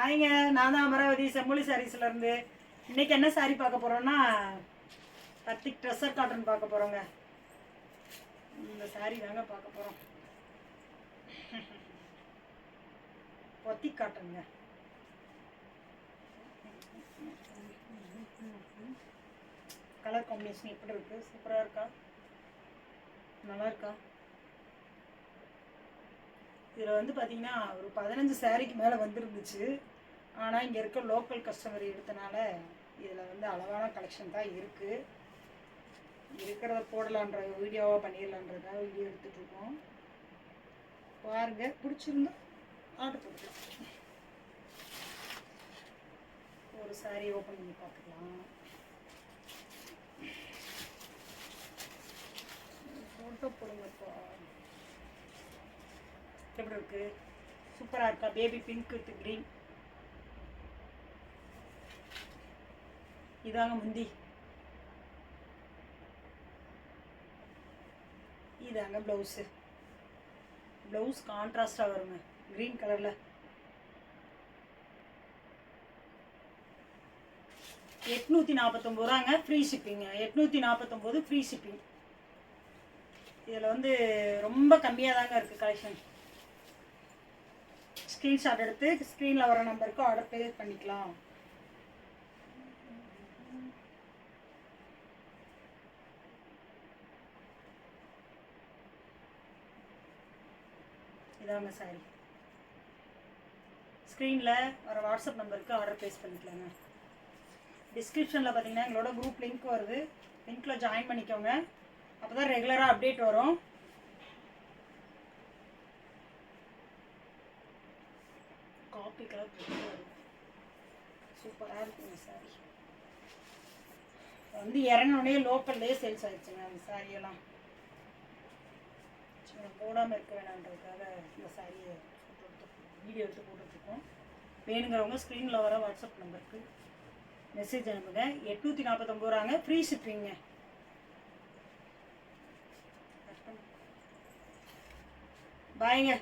ஹாய்ங்க நான் தான் அமராவதி செம்மொழி சாரீஸ்ல இருந்து. இன்னைக்கு என்ன சாரி பார்க்க போறோம்னா பத்திக் ட்ரெஸ்ஸர் காட்டன் பார்க்க போறோங்க. இந்த சாரி தாங்க பார்க்க போறோம். பொத்திக் காட்டனுங்க கலர் காம்பினேஷன் எப்படி இருக்கு? சூப்பராக இருக்கா? நல்லா இருக்கா? இதில் வந்து பார்த்தீங்கன்னா ஒரு பதினஞ்சு சாரிக்கு மேலே வந்துருந்துச்சு. ஆனால் இங்கே இருக்க லோக்கல் கஸ்டமர் எடுத்தனால இதில் வந்து அளவான கலெக்ஷன் தான் இருக்குது இருக்கிறத போடலான்ற வீடியோவாக பண்ணிடலான்றதாக வீடியோ எடுத்துகிட்டு இருக்கோம். பாருங்க பிடிச்சிருந்தா ஆர்டர் போட்டுக்கலாம். ஒரு சாரி ஓப்பன் பண்ணி பார்த்துக்கலாம். ஃபோட்டோ போடுங்கப்பா எப்படி இருக்கு? சூப்பராக இருக்கா? பேபி பிங்க் வித் க்ரீன் இதாங்க முந்தி. இதாங்க ப்ளவுஸு ப்ளவுஸ் கான்ட்ராஸ்டாக வருங்க. க்ரீன் கலரில் எட்நூற்றி நாற்பத்தொம்பது ரூபாங்க. ஃப்ரீ ஷிப்பிங்க எட்நூற்றி நாற்பத்தொம்போது ஃப்ரீ ஷிப்பிங் இதில் வந்து ரொம்ப கம்மியாக தாங்க இருக்குது கலெக்ஷன் ஸ்க்ரீன்ஷாட் எடுத்து ஸ்க்ரீனில் வர நம்பருக்கு ஆர்டர் பே பண்ணிக்கலாம். இதாங்க சாரி ஸ்க்ரீனில் வர வாட்ஸ்அப் நம்பருக்கு ஆர்டர் ப்ளேஸ் பண்ணிக்கலாங்க. டிஸ்கிரிப்ஷனில் பார்த்தீங்கன்னா எங்களோட குரூப் லிங்க் வருது. லிங்க்கில் ஜாயின் பண்ணிக்கோங்க. அப்போ தான் ரெகுலராக அப்டேட் வரும். காப்பி கலர் சூப்பராக இருக்குங்க சாரி வந்து இறங்கினோடனே லோக்கல்லே சேல்ஸ் ஆயிடுச்சுங்க அந்த சாரியெல்லாம் சரி போடாமல் இருக்க வேணான்றதுக்காக இந்த சாரியை வீடியோ எடுத்து போட்டுட்ருக்கோம் வேணுங்கிறவங்க ஸ்க்ரீனில் வர வாட்ஸ்அப் நம்பருக்கு மெசேஜ் அனுப்புங்க எட்நூற்றி நாற்பத்தொம்பது ரூபாங்க ஃப்ரீ ஷிப்பிங்க பாய்ங்க